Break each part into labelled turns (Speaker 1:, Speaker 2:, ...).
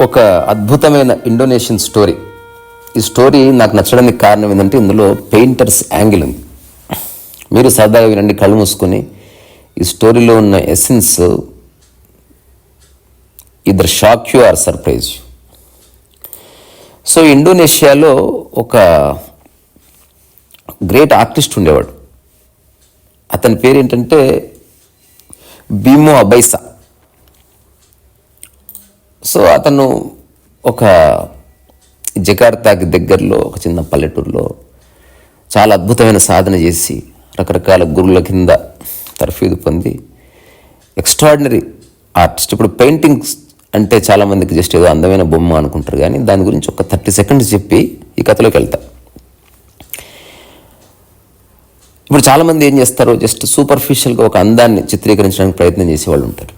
Speaker 1: ఒక అద్భుతమైన Indonesian story. ఈ స్టోరీ నాకు నచ్చడానికి కారణం ఏంటంటే ఇందులో పెయింటర్స్ యాంగిల్ ఉంది. మీరు సరదాగా వినండి కళ్ళు మూసుకొని. ఈ స్టోరీలో ఉన్న ఎసెన్స్ ఇద్దరు shock you or surprise. So ఇండోనేషియాలో ఒక గ్రేట్ ఆర్టిస్ట్ ఉండేవాడు. అతని పేరు ఏంటంటే బీమో అబైసా. సో అతను ఒక జకార్తాకి దగ్గరలో ఒక చిన్న పల్లెటూరులో చాలా అద్భుతమైన సాధన చేసి రకరకాల గురువుల కింద తర్ఫీదు పొంది ఎక్స్ట్రాడినరీ ఆర్టిస్ట్ ఇప్పుడు పెయింటింగ్స్ అంటే చాలామందికి జస్ట్ ఏదో అందమైన బొమ్మ అనుకుంటారు కానీ దాని గురించి ఒక థర్టీ సెకండ్స్ చెప్పి ఈ కథలోకి వెళ్తా. ఇప్పుడు చాలామంది ఏం చేస్తారు జస్ట్ సూపర్ఫిషియల్గా ఒక అందాన్ని చిత్రీకరించడానికి ప్రయత్నం చేసేవాళ్ళు ఉంటారు.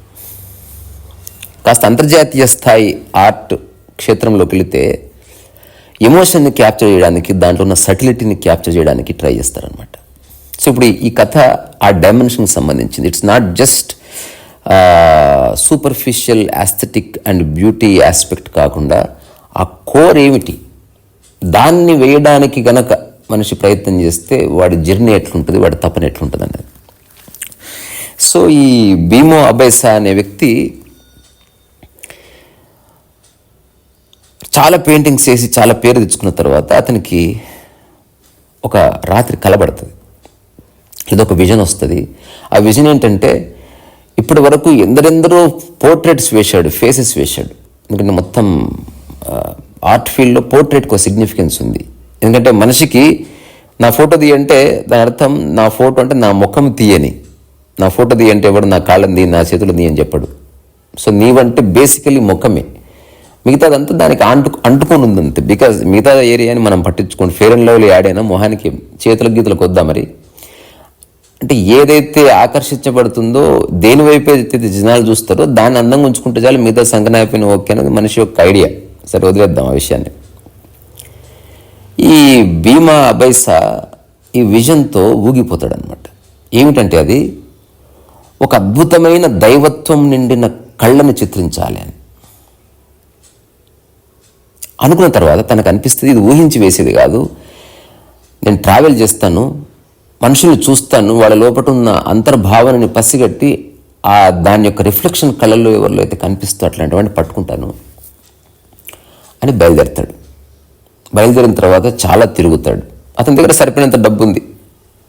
Speaker 1: కాస్త అంతర్జాతీయ స్థాయి ఆర్ట్ క్షేత్రంలోకి వెళితే ఎమోషన్ని క్యాప్చర్ చేయడానికి దాంట్లో ఉన్న సటిలిటీని క్యాప్చర్ చేయడానికి ట్రై చేస్తారనమాట సో ఇప్పుడు ఈ- కథ ఆ డైమెన్షన్కి సంబంధించింది. It's not just superficial aesthetic and beauty aspect కాకుండా ఆ కోర్ ఏమిటి? దాన్ని వేయడానికి గనక మనిషి ప్రయత్నం చేస్తే వాడి జర్నీ ఎట్లుంటుంది వాడి తపన ఎట్లుంటుంది అనేది సో ఈ భీమో అబైసా అనే వ్యక్తి చాలా పెయింటింగ్స్ వేసి చాలా పేరు తెచ్చుకున్న తర్వాత అతనికి ఒక రాత్రి కలబడుతుంది. ఏదో ఒక విజన్ వస్తుంది. ఆ విజన్ ఏంటంటే ఇప్పటి వరకు ఎందరెందరో పోర్ట్రేట్స్ వేశాడు ఫేసెస్ వేశాడు. ఎందుకంటే మొత్తం ఆర్ట్ ఫీల్డ్లో పోర్ట్రేట్కి ఒక సిగ్నిఫికెన్స్ ఉంది. ఎందుకంటే మనిషికి నా ఫోటో తీయంటే దాని అర్థం నా ఫోటో అంటే నా ముఖం తీయని. నా ఫోటో తీయంటే ఎవడు నా కాళ్ళని తీ నా చేతులు తీయని చెప్పడు. సో నీవంటే బేసికలీ ముఖమే. మిగతాదంతా దానికి అంటు అంటుకొని ఉంది అంతే బికాజ్ మిగతా ఏరియాని మనం పట్టించుకోండి ఫేర్ అండ్ లవ్లీ యాడ్ అయినా మొహానికి చేతుల గీతలకు వద్దా మరి? అంటే ఏదైతే ఆకర్షించబడుతుందో దేని వైపు అయితే జనాలు చూస్తారో దాన్ని అందంగా ఉంచుకుంటే చాలు మిగతా సంకనాయపోయిన ఓకే అనేది మనిషి యొక్క ఐడియా. సరే వదిలేద్దాం ఆ విషయాన్ని. ఈ భీమా అబైసా ఈ విజన్తో ఊగిపోతాడనమాట ఏమిటంటే అది? ఒక అద్భుతమైన దైవత్వం నిండిన కళ్ళను చిత్రించాలి అని. అనుకున్న తర్వాత తనకు అనిపిస్తుంది ఇది ఊహించి వేసేది కాదు. నేను ట్రావెల్ చేస్తాను మనుషులు చూస్తాను వాళ్ళ లోపల ఉన్న అంతర్భావనని పసిగట్టి ఆ దాని యొక్క రిఫ్లెక్షన్ కళ్ళల్లో ఎవరిలో అయితే కనిపిస్తూ అట్లాంటివన్నీ పట్టుకుంటాను. అని బయలుదేరుతాడు. బయలుదేరిన తర్వాత చాలా తిరుగుతాడు. అతని దగ్గర సరిపోయినంత డబ్బు ఉంది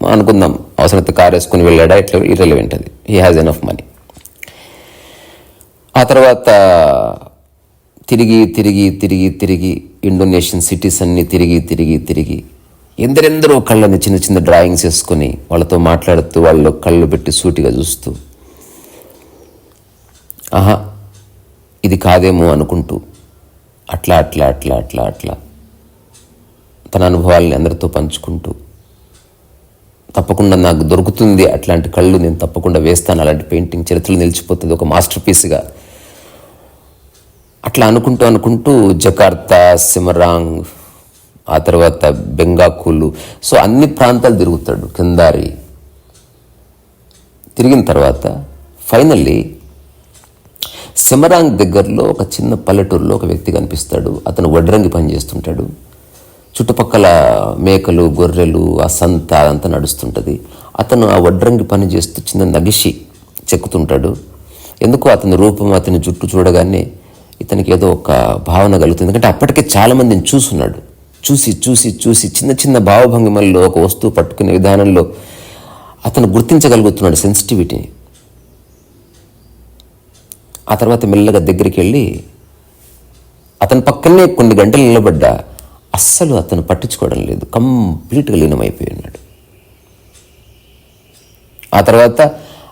Speaker 1: అనుకుందాం అవసరమైతే కారు వేసుకుని వెళ్ళాడా ఇట్లా ఇర్రెలివెంట్ అది. హీ హ్యాజ్ ఎనఫ్ మనీ ఆ తర్వాత తిరిగి తిరిగి తిరిగి తిరిగి ఇండోనేషియన్ సిటీస్ అన్ని తిరిగి తిరిగి తిరిగి ఎందరెందరో కళ్ళని చిన్న చిన్న డ్రాయింగ్స్ వేసుకొని వాళ్ళతో మాట్లాడుతూ వాళ్ళు కళ్ళు పెట్టి సూటిగా చూస్తూ ఆహా ఇది కాదేమో అనుకుంటూ అట్లా అట్లా అట్లా అట్లా అట్లా తన అనుభవాల్ని అందరితో పంచుకుంటూ తప్పకుండా నాకు దొరుకుతుంది అట్లాంటి కళ్ళు నేను తప్పకుండా వేస్తాను అలాంటి పెయింటింగ్ చరిత్రలు నిలిచిపోతుంది ఒక మాస్టర్ పీస్గా అట్లా అనుకుంటూ అనుకుంటూ జకార్తా సిమరాంగ్ ఆ తర్వాత బెంగాకులు సో అన్ని ప్రాంతాలు తిరుగుతాడు కిందారి. తిరిగిన తర్వాత ఫైనల్లీ సిమరాంగ్ దగ్గరలో ఒక చిన్న పల్లెటూరులో ఒక వ్యక్తి కనిపిస్తాడు. అతను వడ్రంగి పని చేస్తుంటాడు. చుట్టుపక్కల మేకలు గొర్రెలు ఆ సంత అదంతా నడుస్తుంటుంది. అతను ఆ వడ్రంగి పని చేస్తూ చిన్న నగిషి చెక్కుతుంటాడు. ఎందుకో అతని రూపం అతని జుట్టు చూడగానే ఇతనికి ఏదో ఒక భావన కలుగుతుంది. ఎందుకంటే అప్పటికే చాలామందిని చూసున్నాడు. చూసి చూసి చూసి చిన్న చిన్న భావభంగిమల్లో ఒక వస్తువు పట్టుకునే విధానంలో అతను గుర్తించగలుగుతున్నాడు సెన్సిటివిటీని ఆ తర్వాత మెల్లగా దగ్గరికి వెళ్ళి అతని పక్కనే కొన్ని గంటలు నిలబడ్డా అస్సలు అతను పట్టించుకోవడం లేదు. కంప్లీట్గా లీనమైపోయి ఉన్నాడు ఆ తర్వాత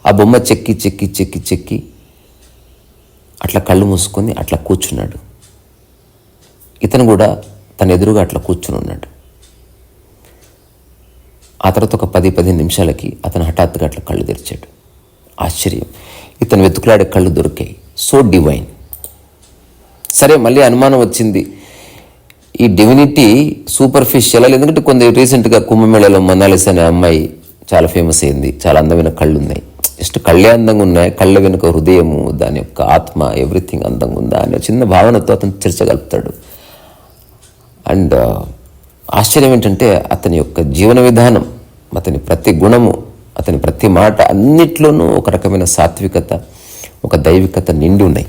Speaker 1: ఆ బొమ్మ చెక్కి చెక్కి చెక్కి చెక్కి అట్లా కళ్ళు మూసుకొని అట్లా కూర్చున్నాడు. ఇతను కూడా తన ఎదురుగా అట్లా కూర్చుని ఉన్నాడు. ఆ తర్వాత ఒక పది పదిహేను నిమిషాలకి అతను హఠాత్తుగా అట్లా కళ్ళు తెరిచాడు. ఆశ్చర్యం. ఇతను వెతుకులాడే కళ్ళు దొరికాయి. So divine. సరే మళ్ళీ అనుమానం వచ్చింది. ఈ డివినిటీ సూపర్ఫిషియల్ ఎందుకంటే కొంత రీసెంట్గా కుంభమేళలో మనాలిస్ అనే అమ్మాయి చాలా ఫేమస్ అయింది. చాలా అందమైన కళ్ళు ఉన్నాయి జస్ట్ కళ్ళే అందంగా ఉన్నాయి కళ్ళ వెనుక హృదయము దాని యొక్క ఆత్మ ఎవ్రీథింగ్ అందంగా ఉందా అనే చిన్న భావనతో అతను చర్చగలుపుతాడు. అండ్ uh, ఆశ్చర్యం ఏంటంటే అతని యొక్క జీవన విధానం అతని ప్రతి గుణము అతని ప్రతి మాట అన్నిట్లోనూ ఒక రకమైన సాత్వికత ఒక దైవికత నిండి ఉన్నాయి.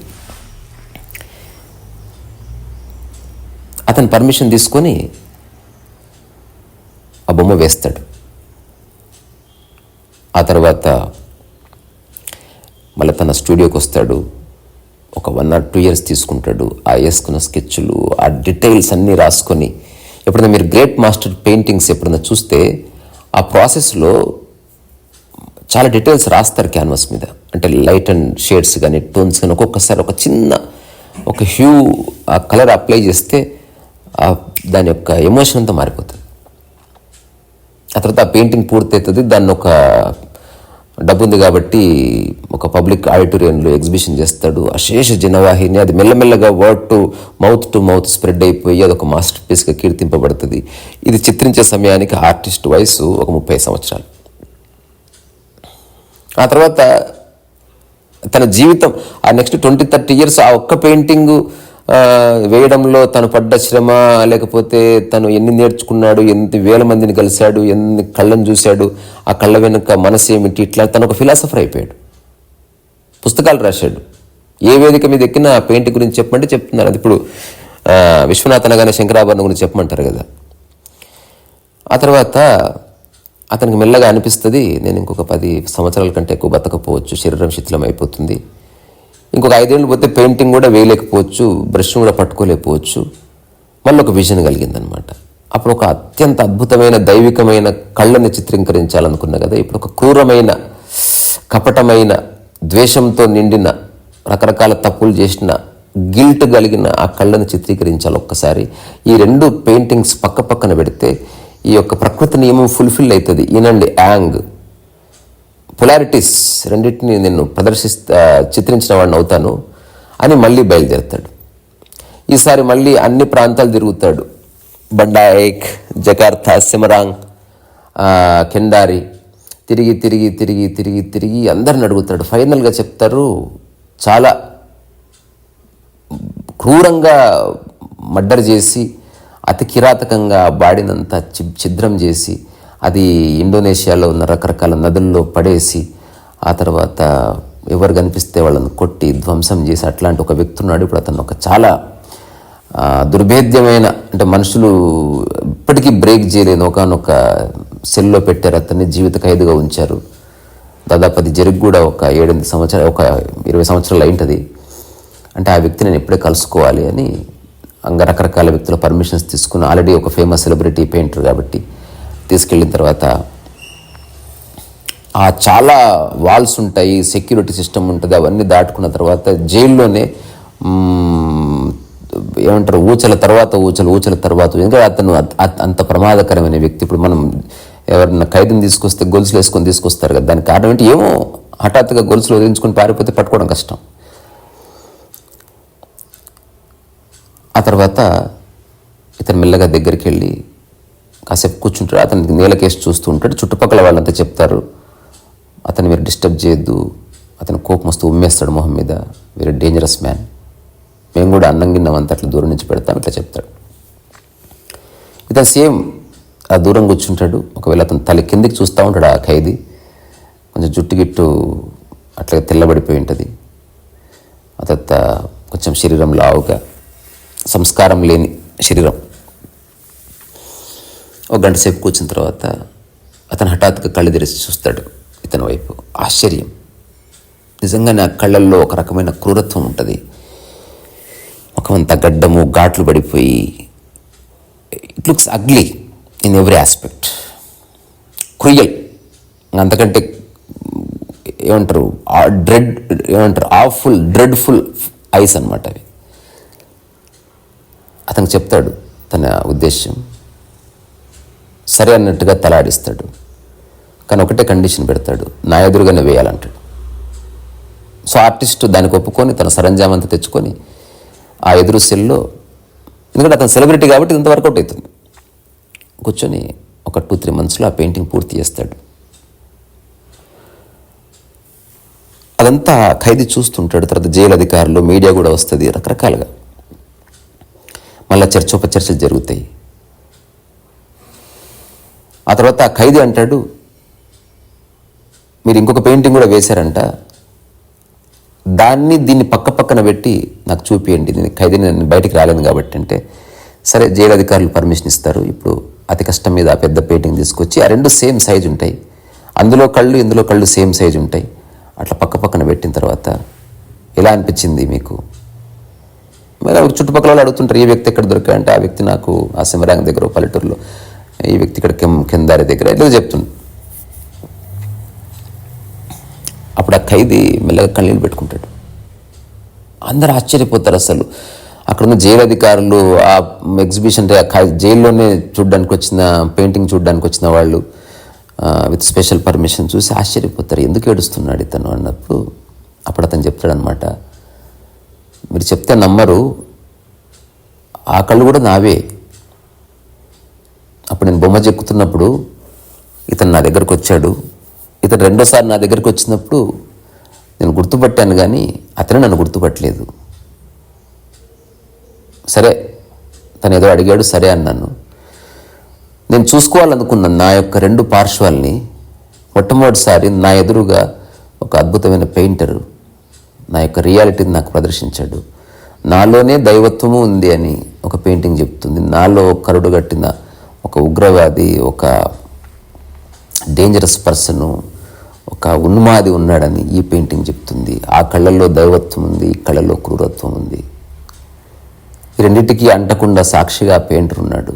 Speaker 1: అతను పర్మిషన్ తీసుకొని ఆ బొమ్మ వేస్తాడు. ఆ తర్వాత మళ్ళీ తన స్టూడియోకి వస్తాడు. ఒక వన్ ఆర్ టూ ఇయర్స్ తీసుకుంటాడు. ఆ వేసుకున్న స్కెచ్లు ఆ డీటెయిల్స్ అన్నీ రాసుకొని ఎప్పుడైనా మీరు గ్రేట్ మాస్టర్ పెయింటింగ్స్ ఎప్పుడైనా చూస్తే ఆ ప్రాసెస్లో చాలా డీటెయిల్స్ రాస్తారు క్యాన్వాస్ మీద. అంటే లైట్ అండ్ షేడ్స్ కానీ టోన్స్ కానీ ఒక్కొక్కసారి ఒక చిన్న ఒక హ్యూ ఆ కలర్ అప్లై చేస్తే దాని యొక్క ఎమోషన్ అంతా మారిపోతుంది. ఆ తర్వాత ఆ పెయింటింగ్ పూర్తవుతుంది దాన్ని ఒక డబ్బు ఉంది కాబట్టి ఒక పబ్లిక్ ఆడిటోరియంలో ఎగ్జిబిషన్ చేస్తాడు. అశేష జనవాహిని అది మెల్లమెల్లగా word to mouth to mouth spread అయిపోయి అది ఒక మాస్టర్ పీస్గా కీర్తింపబడుతుంది. ఇది చిత్రించే సమయానికి ఆర్టిస్ట్ వయసు ఒక ముప్పై సంవత్సరాలు. ఆ తర్వాత తన జీవితం ఆ నెక్స్ట్ ట్వంటీ థర్టీ ఇయర్స్ ఆ ఒక్క పెయింటింగ్ వేయడంలో తను పడ్డ శ్రమ లేకపోతే తను ఎన్ని నేర్చుకున్నాడు ఎన్ని వేల మందిని కలిశాడు ఎన్ని కళ్ళను చూశాడు ఆ కళ్ళ వెనుక మనసు ఏమిటి ఇట్లా తను ఒక ఫిలాసఫర్ అయిపోయాడు. పుస్తకాలు రాశాడు. ఏ వేదిక మీద ఎక్కినా పెయింట్ గురించి చెప్పమంటే చెప్తున్నారు. అది ఇప్పుడు ఆ, విశ్వనాథ్ అనగానే శంకరాభరణం గురించి చెప్పమంటారు కదా. ఆ తర్వాత అతనికి మెల్లగా అనిపిస్తుంది నేను ఇంకొక పది సంవత్సరాల కంటే ఎక్కువ బతకపోవచ్చు శరీరం శిథిలం అయిపోతుంది. ఇంకొక ఐదేళ్ళు పోతే పెయింటింగ్ కూడా వేయలేకపోవచ్చు బ్రష్ కూడా పట్టుకోలేకపోవచ్చు. మళ్ళీ ఒక విజన్ కలిగిందనమాట అప్పుడు ఒక అత్యంత అద్భుతమైన దైవికమైన కళ్ళని చిత్రీకరించాలనుకున్నా కదా ఇప్పుడు ఒక క్రూరమైన కపటమైన ద్వేషంతో నిండిన రకరకాల తప్పులు చేసిన గిల్ట్ కలిగిన ఆ కళ్ళను చిత్రీకరించాలి ఒక్కసారి. ఈ రెండు పెయింటింగ్స్ పక్క పక్కన పెడితే ఈ యొక్క ప్రకృతి నియమం ఫుల్ఫిల్ అవుతుంది. ఈనండి యాంగ్. పొలారిటీస్ రెండింటిని నేను ప్రదర్శిస్తా చిత్రించిన వాడిని అవుతాను అని మళ్ళీ బయలుదేరుతాడు. ఈసారి మళ్ళీ అన్ని ప్రాంతాలు తిరుగుతాడు. బండాయిక్ జకార్తా సిమరాంగ్ కెండారి తిరిగి తిరిగి తిరిగి తిరిగి తిరిగి అందరిని అడుగుతాడు. ఫైనల్గా చెప్తారు చాలా క్రూరంగా మర్డర్ చేసి అతి కిరాతకంగా బాడినంత చి- ఛిద్రం చేసి అది ఇండోనేషియాలో ఉన్న రకరకాల నదుల్లో పడేసి ఆ తర్వాత ఎవరు కనిపిస్తే వాళ్ళని కొట్టి ధ్వంసం చేసి అట్లాంటి ఒక వ్యక్తి ఉన్నాడు. ఇప్పుడు అతను ఒక చాలా దుర్భేద్యమైన అంటే మనుషులు ఇప్పటికీ బ్రేక్ చేయలేని ఒకనొక సెల్లో పెట్టారు. అతన్ని జీవిత ఖైదుగా ఉంచారు. దాదాపు అది జరిగి కూడా ఒక ఏడెనిమిది సంవత్సరాలు ఒక ఇరవై సంవత్సరాలు అయింటది. అంటే ఆ వ్యక్తి నేను ఎప్పుడే కలుసుకోవాలి అని అంగ రకరకాల వ్యక్తుల పర్మిషన్స్ తీసుకుని ఆల్రెడీ ఒక ఫేమస్ సెలబ్రిటీ పెయింటర్ కాబట్టి తీసుకెళ్ళిన తర్వాత ఆ చాలా వాల్స్ ఉంటాయి సెక్యూరిటీ సిస్టమ్ ఉంటుంది అవన్నీ దాటుకున్న తర్వాత జైల్లోనే ఏమంటారు ఊచల తర్వాత ఊచలు ఊచల తర్వాత ఎందుకంటే అతను అంత ప్రమాదకరమైన వ్యక్తి. ఇప్పుడు మనం ఎవరైనా ఖైదీని తీసుకొస్తే గొలుసులు వేసుకొని తీసుకొస్తారు కదా దానికి కారణం ఏంటి? ఏమో హఠాత్తుగా గొలుసులు వదిలించుకొని పారిపోతే పట్టుకోవడం కష్టం. ఆ తర్వాత ఇతను మెల్లగా దగ్గరికి వెళ్ళి కాసేపు కూర్చుంటాడు. అతనికి నేలకేసి చూస్తూ ఉంటాడు. చుట్టుపక్కల వాళ్ళంతా చెప్తారు అతను మీరు డిస్టర్బ్ చేయొద్దు. అతను కోపం వస్తూ ఉమ్మేస్తాడు మొహం మీద. వెరీ డేంజరస్ మ్యాన్ మేము కూడా అన్నం గిన్నమంతా అట్లా దూరం నుంచి పెడతాం ఇట్లా చెప్తాడు. ఇతను సేమ్ ఆ దూరం కూర్చుంటాడు. ఒకవేళ అతను తల కిందికి చూస్తూ ఉంటాడు ఆ ఖైదీ. కొంచెం జుట్టు గిట్టు అట్లా తెల్లబడిపోయి ఉంటుంది. ఆ తర్వాత కొంచెం శరీరం లావుగా సంస్కారం లేని శరీరం. ఒక గంట సేపు కూర్చున్న తర్వాత అతను హఠాత్తుగా కళ్ళు తెరిచి చూస్తాడు ఇతని వైపు. ఆశ్చర్యం. నిజంగానే ఆ కళ్ళల్లో ఒక రకమైన క్రూరత్వం ఉంటుంది. ముఖమంతా గడ్డము ఘాట్లు పడిపోయి it looks ugly in every aspect cruel. అంతకంటే ఏమంటారు డ్రెడ్ ఏమంటారు ఆఫుల్ డ్రెడ్ఫుల్ ఐస్ అనమాట అవి. అతను చెప్తాడు తన ఉద్దేశం సరే అన్నట్టుగా తలాడిస్తాడు. కానీ ఒకటే కండిషన్ పెడతాడు. నా ఎదురుగానే వేయాలంటాడు. సో ఆర్టిస్ట్ దానికి ఒప్పుకొని తన సరంజామంతా తెచ్చుకొని ఆ ఎదురు సెల్లో ఎందుకంటే అతను సెలబ్రిటీ కాబట్టి ఇంత వర్కౌట్ అవుతుంది. కూర్చొని ఒక టూ త్రీ మంత్స్లో ఆ పెయింటింగ్ పూర్తి చేస్తాడు. అదంతా ఖైదీ చూస్తుంటాడు. తర్వాత జైలు అధికారులు మీడియా కూడా వస్తుంది రకరకాలుగా. మళ్ళీ చర్చోపచర్చలు జరుగుతాయి. ఆ తర్వాత ఆ ఖైదీ అంటాడు మీరు ఇంకొక పెయింటింగ్ కూడా వేశారంట. దాన్ని దీన్ని పక్క పక్కన పెట్టి నాకు చూపియండి. నేను ఖైదీని నేను బయటికి రాలేను కాబట్టి అంటే సరే జైలు అధికారులు పర్మిషన్ ఇస్తారు. ఇప్పుడు అతి కష్టం మీద ఆ పెద్ద పెయింటింగ్ తీసుకొచ్చి ఆ రెండు సేమ్ సైజ్ ఉంటాయి. అందులో కళ్ళు ఇందులో కళ్ళు సేమ్ సైజ్ ఉంటాయి. అట్లా పక్క పక్కన పెట్టిన తర్వాత ఎలా అనిపించింది మీకు? మరి చుట్టుపక్కల వాళ్ళు అడుగుతుంటారు ఈ వ్యక్తి ఎక్కడ దొరికాయంటే ఆ వ్యక్తి నాకు ఆ సిమరాంగ్ దగ్గర పల్లెటూరులో ఈ వ్యక్తి ఇక్కడ కిందారి దగ్గర ఇట్లా చెప్తుంది. అప్పుడు ఆ ఖైదీ మెల్లగా కన్నీళ్ళు పెట్టుకుంటాడు. అందరు ఆశ్చర్యపోతారు అసలు. అక్కడున్న జైలు అధికారులు ఆ ఎగ్జిబిషన్ ఆ జైల్లోనే చూడడానికి వచ్చిన పెయింటింగ్ చూడడానికి వచ్చిన వాళ్ళు విత్ స్పెషల్ పర్మిషన్ చూసి ఆశ్చర్యపోతారు. ఎందుకు ఏడుస్తున్నాడు ఇతను అన్నప్పుడు అప్పుడు అతను చెప్తాడనమాట మీరు చెప్తే నమ్మరు. ఆ కళ్ళు కూడా నావే. అప్పుడు నేను బొమ్మ చెక్కుతున్నప్పుడు ఇతను నా దగ్గరకు వచ్చాడు. ఇతను రెండోసారి నా దగ్గరకు వచ్చినప్పుడు నేను గుర్తుపట్టాను కానీ అతనే నన్ను గుర్తుపట్టలేదు. సరే తను ఏదో అడిగాడు సరే అన్నాను. నేను చూసుకోవాలనుకున్నాను నా యొక్క రెండు పార్శ్వాల్ని. మొట్టమొదటిసారి నా ఎదురుగా ఒక అద్భుతమైన పెయింటరు నా యొక్క రియాలిటీని నాకు ప్రదర్శించాడు. నాలోనే దైవత్వము ఉంది అని ఒక పెయింటింగ్ చెప్తుంది. నాలో కరుడు కట్టిన ఒక ఉగ్రవాది ఒక డేంజరస్ పర్సను ఒక ఉన్మాది ఉన్నాడని ఈ పెయింటింగ్ చెప్తుంది. ఆ కళ్ళల్లో దైవత్వం ఉంది ఈ కళ్ళల్లో క్రూరత్వం ఉంది. ఈ రెండింటికి అంటకుండా సాక్షిగా పెయింటర్ ఉన్నాడు.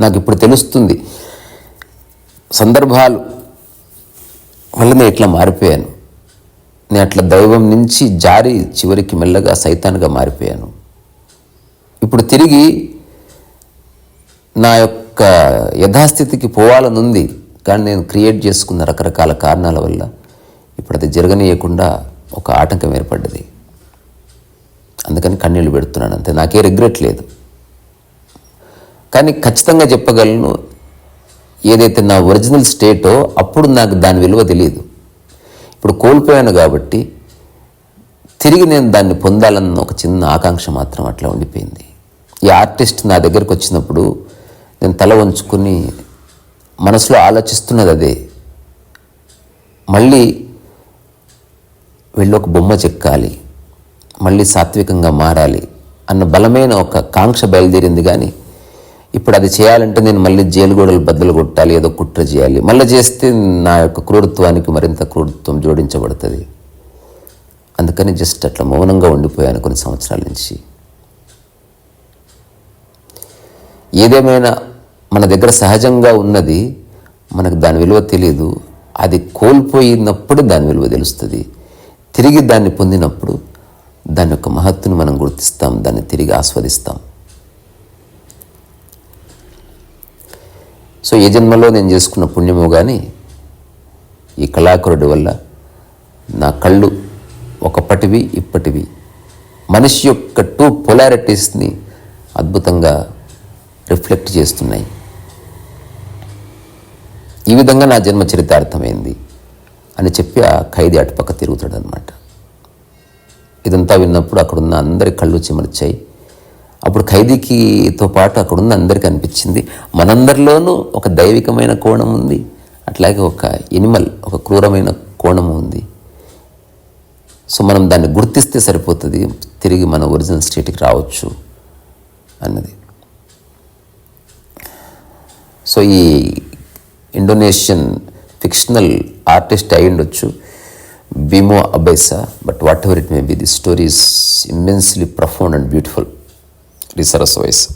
Speaker 1: నాకు ఇప్పుడు తెలుస్తుంది సందర్భాలు వల్ల నేను ఇట్లా మారిపోయాను. నేను అట్లా దైవం నుంచి జారి చివరికి మెల్లగా సైతాన్గా మారిపోయాను. ఇప్పుడు తిరిగి నా యొక్క యథాస్థితికి పోవాలని ఉంది కానీ నేను క్రియేట్ చేసుకున్న రకరకాల కారణాల వల్ల ఇప్పుడు అది జరగనీయకుండా ఒక ఆటంకం ఏర్పడ్డది. అందుకని కన్నీళ్ళు పెడుతున్నాను అంతే. నాకే రిగ్రెట్ లేదు. కానీ ఖచ్చితంగా చెప్పగలను ఏదైతే నా ఒరిజినల్ స్టేటో అప్పుడు నాకు దాని విలువ తెలియదు ఇప్పుడు కోల్పోయాను కాబట్టి తిరిగి నేను దాన్ని పొందాలన్న ఒక చిన్న ఆకాంక్ష మాత్రం అట్లా ఉండిపోయింది. ఈ ఆర్టిస్ట్ నా దగ్గరకు వచ్చినప్పుడు నేను తల వంచుకుని మనసులో ఆలోచిస్తున్నది అదే. మళ్ళీ వీళ్ళు ఒక బొమ్మ చెక్కాలి. మళ్ళీ సాత్వికంగా మారాలి అన్న బలమైన ఒక కాంక్ష బయలుదేరింది కానీ ఇప్పుడు అది చేయాలంటే నేను మళ్ళీ జైలు గోడలు బద్దలు కొట్టాలి ఏదో కుట్ర చేయాలి. మళ్ళీ చేస్తే నా యొక్క క్రూరత్వానికి మరింత క్రూరత్వం జోడించబడుతుంది. అందుకని జస్ట్ అట్లా మౌనంగా ఉండిపోయాను కొన్ని సంవత్సరాల నుంచి. ఏదేమైనా మన దగ్గర సహజంగా ఉన్నది మనకు దాని విలువ తెలియదు అది కోల్పోయినప్పుడు దాని విలువ తెలుస్తుంది. తిరిగి దాన్ని పొందినప్పుడు దాని యొక్క మహత్తుని మనం గుర్తిస్తాం దాన్ని తిరిగి ఆస్వాదిస్తాం. సో ఏ జన్మలో నేను చేసుకున్న పుణ్యమో కానీ ఈ కళాకారుడి వల్ల నా కళ్ళు ఒకప్పటివి ఇప్పటివి మనిషి యొక్క టూ పొలారిటీస్ని అద్భుతంగా రిఫ్లెక్ట్ చేస్తున్నాయి. ఈ విధంగా నా జన్మ చరితార్థమైంది అని చెప్పి ఆ ఖైదీ అటుపక్క తిరుగుతాడు అనమాట ఇదంతా విన్నప్పుడు అక్కడున్న అందరి కళ్ళు చిమర్చాయి. అప్పుడు ఖైదీకితో పాటు అక్కడున్న అందరికీ అనిపించింది మనందరిలోనూ ఒక దైవికమైన కోణం ఉంది అట్లాగే ఒక ఎనిమల్ ఒక క్రూరమైన కోణం ఉంది. సో మనం దాన్ని గుర్తిస్తే సరిపోతుంది తిరిగి మన ఒరిజినల్ స్టేట్కి రావచ్చు అన్నది. సో ఈ ఇండోనేషియన్ ఫిక్షనల్ ఆర్టిస్ట్ అయి ఉండొచ్చు. బిమో అబైసా but whatever it may be the story is immensely profound and beautiful. రిసరస్ vice